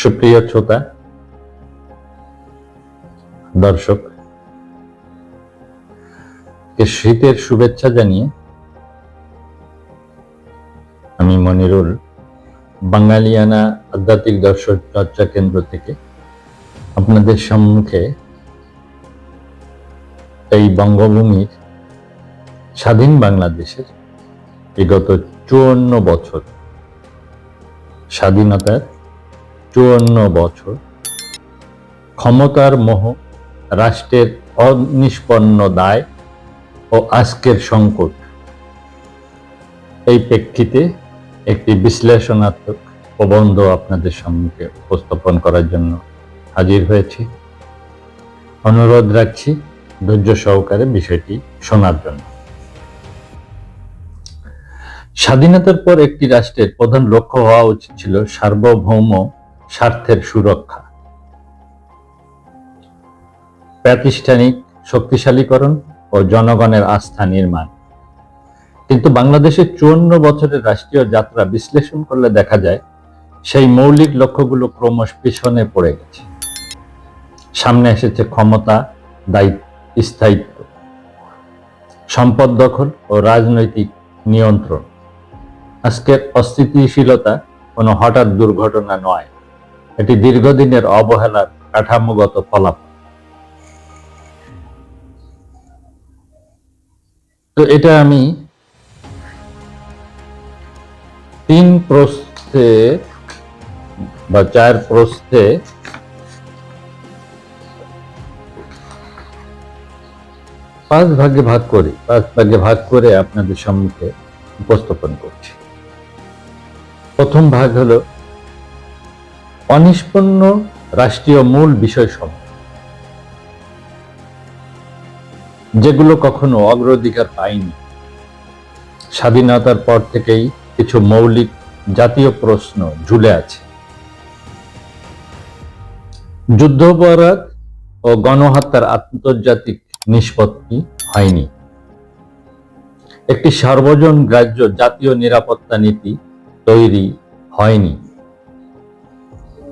সুপ্রিয় শ্রোতা, দর্শক শীতের শুভেচ্ছা জানিয়ে আমি মনিরুল, বাঙালিয়ানা আধ্যাত্মিক দর্শন চর্চা কেন্দ্র থেকে আপনাদের সম্মুখে এই বঙ্গভূমির স্বাধীন বাংলাদেশের বিগত চুয়ান্ন বছর স্বাধীনতার চুয়ান্ন বছর। ক্ষমতার মোহ, রাষ্ট্রের অনিষ্পন্ন দায় ও আজকের সংকট। এই প্রেক্ষিতে একটি বিশ্লেষণাত্মক প্রবন্ধ আপনাদের সম্মুখে উপস্থাপন করার জন্য হাজির হয়েছি। অনুরোধ রাখছি ধৈর্য সহকারে বিষয়টি শোনার জন্য। স্বাধীনতার পর একটি রাষ্ট্রের প্রধান লক্ষ্য হওয়া উচিত ছিল সার্বভৌম স্বার্থের সুরক্ষা। প্রাতিষ্ঠানিক শক্তিশালীকরণ ও জনগণের আস্থা নির্মাণ। কিন্তু বাংলাদেশের চুয়ান্ন বছরের রাষ্ট্রীয় যাত্রা বিশ্লেষণ করলে দেখা যায়, সেই মৌলিক লক্ষ্যগুলো ক্রমশ পিছনে পড়ে গেছে। সামনে এসেছে ক্ষমতা, দায়িত্ব, স্থায়িত্ব, সম্পদ দখল ও রাজনৈতিক নিয়ন্ত্রণ। আজকের অস্থিতিশীলতা কোনো হঠাৎ দুর্ঘটনা নয়। এটি দীর্ঘদিনের অবহেলার কাঠামোগত ফলাফল। তো এটা আমি তিন প্রস্থে বা চার প্রস্থে পাঁচ ভাগে ভাগ করি, পাঁচ ভাগে ভাগ করে আপনাদের সম্মুখে উপস্থাপন করছি। প্রথম ভাগ হলো অনিষ্পন্ন রাষ্ট্রীয় মূল বিষয়সমূহ, যেগুলো কখনো অগ্রাধিকার পায়নি। স্বাধীনতার পর থেকেই কিছু মৌলিক জাতীয় প্রশ্ন ঝুলে আছে। যুদ্ধাপরাধ ও গণহত্যার আন্তর্জাতিক নিষ্পত্তি হয়নি। একটি সার্বজন গ্রাহ্য জাতীয় নিরাপত্তা নীতি তৈরি হয়নি।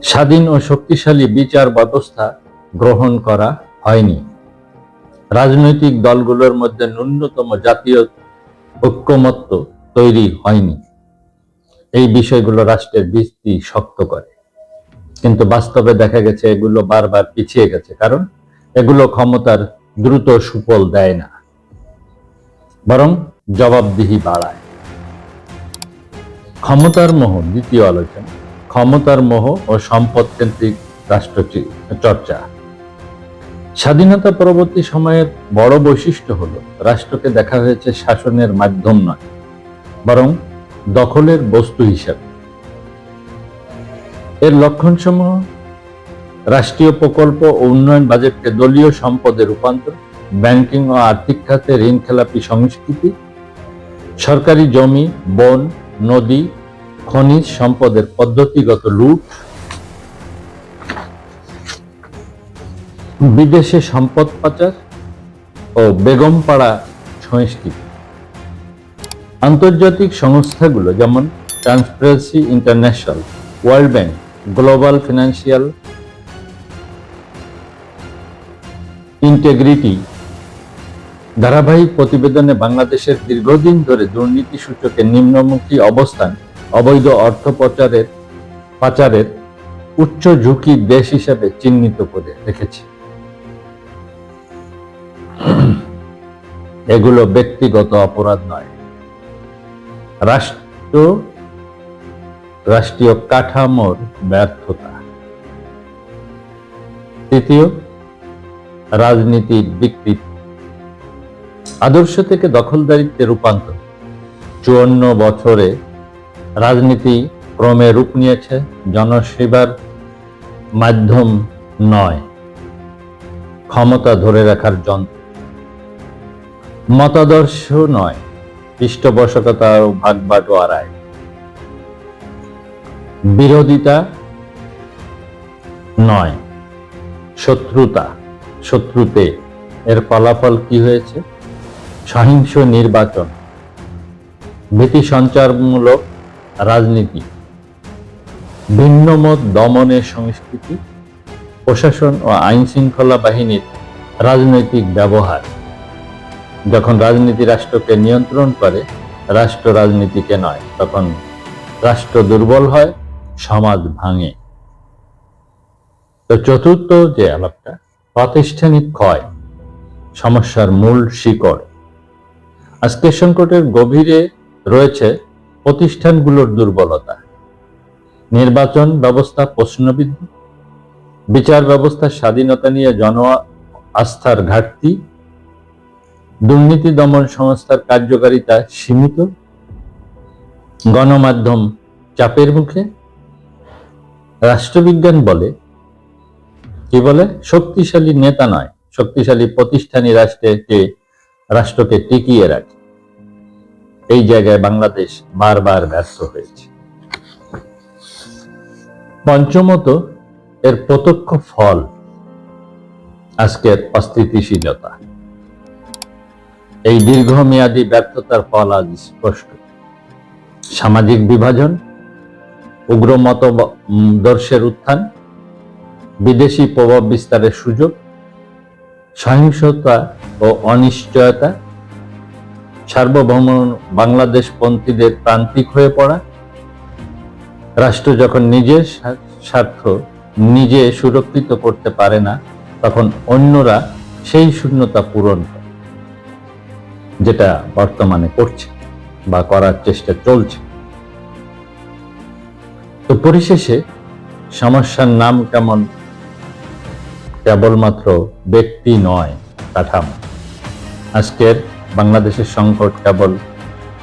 স্বাধীন ও শক্তিশালী বিচার ব্যবস্থা গ্রহণ করা হয়নি। রাজনৈতিক দলগুলোর মধ্যে ন্যূনতম জাতীয় ঐক্যমত্য তৈরি হয়নি। এই বিষয়গুলো রাষ্ট্রের ভিত্তি শক্ত করে। কিন্তু বাস্তবে দেখা গেছে এগুলো বারবার পিছিয়ে গেছে, কারণ এগুলো ক্ষমতার দ্রুত সুফল দেয় না, বরং জবাবদিহি বাড়ায়। ক্ষমতার মোহ দ্বিতীয় আলোচনা। ক্ষমতার মোহ ও সম্পদ কেন্দ্রিক রাষ্ট্র চর্চা। স্বাধীনতা পরবর্তী সময়ের বড় বৈশিষ্ট্য হলো, রাষ্ট্রকে দেখা হয়েছে শাসনের মাধ্যম নয়, বরং দখলের বস্তু হিসাবে। এর লক্ষণসমূহ, রাষ্ট্রীয় প্রকল্প ও উন্নয়ন বাজেটকে দলীয় সম্পদে রূপান্তর, ব্যাংকিং ও আর্থিক খাতে ঋণ খেলাপি সংস্কৃতি, সরকারি জমি, বন, নদী খনিজ সম্পদের পদ্ধতিগত লুট বিদেশে সম্পদ পাচার ও বেগমপাড়া সংস্কৃতি। আন্তর্জাতিক সংস্থাগুলো যেমন transparency international world bank global financial integrity ধারাবাহিক প্রতিবেদনে বাংলাদেশের দীর্ঘদিন ধরে দুর্নীতি সূচকে নিম্নমুখী অবস্থান অবৈধ অর্থ পাচারের পাচারের উচ্চ ঝুঁকি দেশ হিসেবে চিহ্নিত করে রেখেছে। এগুলো ব্যক্তিগত অপরাধ নয়। রাষ্ট্র, রাষ্ট্রীয় কাঠামোর ব্যর্থতা। তৃতীয় রাজনীতির বিকৃতি। আদর্শ থেকে দখলদারিত্বে রূপান্তর। চুয়ান্ন বছরে রাজনীতি ক্রমে রূপ নিয়েছে, জনসেবার মাধ্যম নয়, ক্ষমতা ধরে রাখার যন্ত্র। মতাদর্শ নয়, পৃষ্ঠপোষকতা ও ভাগ বাটোয়ারায় বিরোধিতা নয়, শত্রুতা, শত্রুতে। এর ফলাফল কি হয়েছে? সহিংস নির্বাচন। ভীতি সঞ্চারমূলক রাজনীতি, ভিন্নমত দমনের সংস্কৃতি, প্রশাসন ও আইন শৃঙ্খলা বাহিনীর রাজনৈতিক ব্যবহার। যখন রাজনীতি রাষ্ট্রকে নিয়ন্ত্রণ করে, রাষ্ট্র রাজনীতিকে নয়, তখন রাষ্ট্র দুর্বল হয়, সমাজ ভাঙে। তো চতুর্থ যে আলাপটা, প্রাতিষ্ঠানিক ক্ষয়, সমস্যার মূল শিকড়। আজকের সংকটের গভীরে রয়েছে প্রতিষ্ঠানগুলোর দুর্বলতা, নির্বাচন ব্যবস্থা প্রশ্নবিদ্ধ, বিচার ব্যবস্থার স্বাধীনতা নিয়ে জন আস্থার ঘাটতি, দুর্নীতি দমন সংস্থার কার্যকারিতা সীমিত, গণমাধ্যম চাপের মুখে, রাষ্ট্রবিজ্ঞান বলে, কি বলে? শক্তিশালী নেতা নয়, শক্তিশালী প্রতিষ্ঠানী রাষ্ট্রকে রাষ্ট্রকে টিকিয়ে রাখে। এই জায়গায় বাংলাদেশ বারবার ব্যর্থ হয়েছে। পঞ্চমত, এর প্রত্যক্ষ ফল আজকের অস্থিতিশীলতা। এই দীর্ঘমেয়াদী ব্যর্থতার ফল আজ স্পষ্ট। সামাজিক বিভাজন, উগ্র মতদর্শের উত্থান, বিদেশি প্রভাব বিস্তারের সুযোগ, সহিংসতা ও অনিশ্চয়তা সার্বভৌম বাংলাদেশ পন্থীদের প্রান্তিক হয়ে পড়া। রাষ্ট্র যখন নিজের স্বার্থ নিজে সুরক্ষিত করতে পারে না, তখন অন্যরা সেই শূন্যতা পূরণ করে, যেটা বর্তমানে করছে বা করার চেষ্টা চলছে। তো পরিশেষে সমস্যার নাম কেমন? কেবলমাত্র ব্যক্তি নয়, কাঠামো। আজকের বাংলাদেশের সংকট কেবল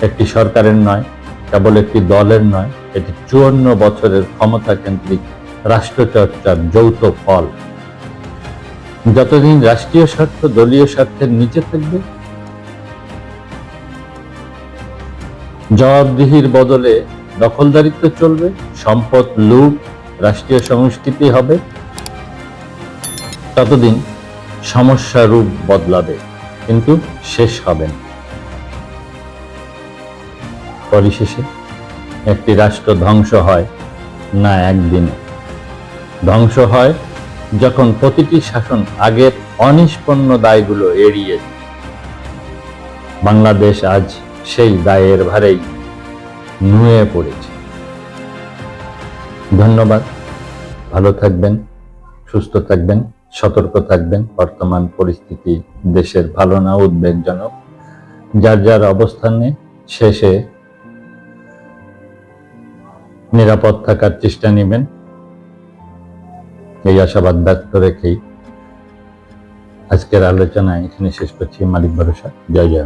একটি সরকারের নয়, কেবল একটি দলের নয়, এটি চুয়ান্ন বছরের ক্ষমতা কেন্দ্রিক রাষ্ট্রচর্চার যৌথ ফল। যতদিন রাষ্ট্রীয় স্বার্থ, দলীয় স্বার্থের নিচে থাকবে, জবাবদিহির বদলে দখলদারিত্ব চলবে, সম্পদ লুট রাষ্ট্রীয় সংস্কৃতি হবে, ততদিন সমস্যা রূপ বদলাবে। কিন্তু শেষ হবে না। পরিশেষে একটি রাষ্ট্র ধ্বংস হয় না একদিনে। ধ্বংস হয় যখন প্রতিটি শাসন আগের অনিষ্পন্ন দায়গুলো এড়িয়ে বাংলাদেশ আজ সেই দায়ের ভারেই নুয়ে পড়েছে। ধন্যবাদ। ভালো থাকবেন, সুস্থ থাকবেন। সতর্ক থাকবেন। বর্তমান পরিস্থিতি দেশের ভালো না, উদ্বেগজনক। যার যার অবস্থানে শেষে নিরাপদ থাকার চেষ্টা নেবেন। এই আশাবাদ ব্যক্ত রেখেই আজকের আলোচনা এখানে শেষ করছি। মালিক ভরসা। জয় জয়